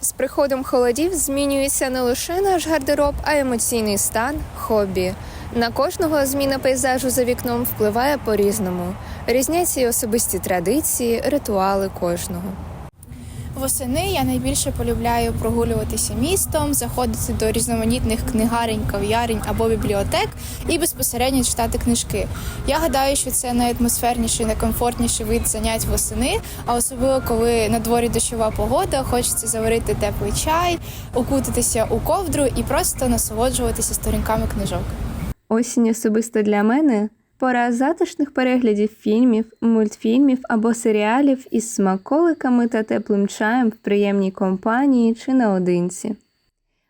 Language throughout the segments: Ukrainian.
З приходом холодів змінюється не лише наш гардероб, а й емоційний стан, хобі. На кожного зміна пейзажу за вікном впливає по-різному. Різняться й особисті традиції, ритуали кожного. Восени я найбільше полюбляю прогулюватися містом, заходити до різноманітних книгарень, кав'ярень або бібліотек і безпосередньо читати книжки. Я гадаю, що це найатмосферніший, найкомфортніший вид занять восени, а особливо коли на дворі дощова погода, хочеться заварити теплий чай, укутатися у ковдру і просто насолоджуватися сторінками книжок. Осінь особисто для мене пора затишних переглядів фільмів, мультфільмів або серіалів із смаколиками та теплим чаєм в приємній компанії чи наодинці.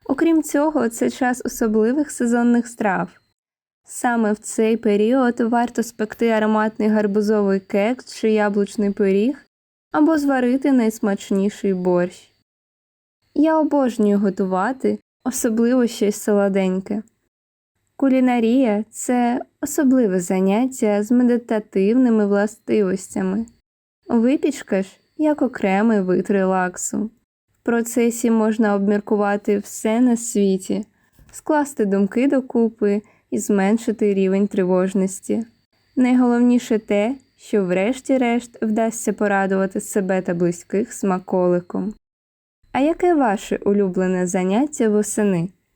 Окрім цього, це час особливих сезонних страв. Саме в цей період варто спекти ароматний гарбузовий кекс чи яблучний пиріг або зварити найсмачніший борщ. Я обожнюю готувати, особливо щось солоденьке. Кулінарія це особливе заняття з медитативними властивостями. Випічка ж як окремий вид релаксу. В процесі можна обміркувати все на світі, скласти думки докупи і зменшити рівень тривожності. Найголовніше те, що врешті-решт вдасться порадувати себе та близьких смаколиком. А яке ваше улюблене заняття восени?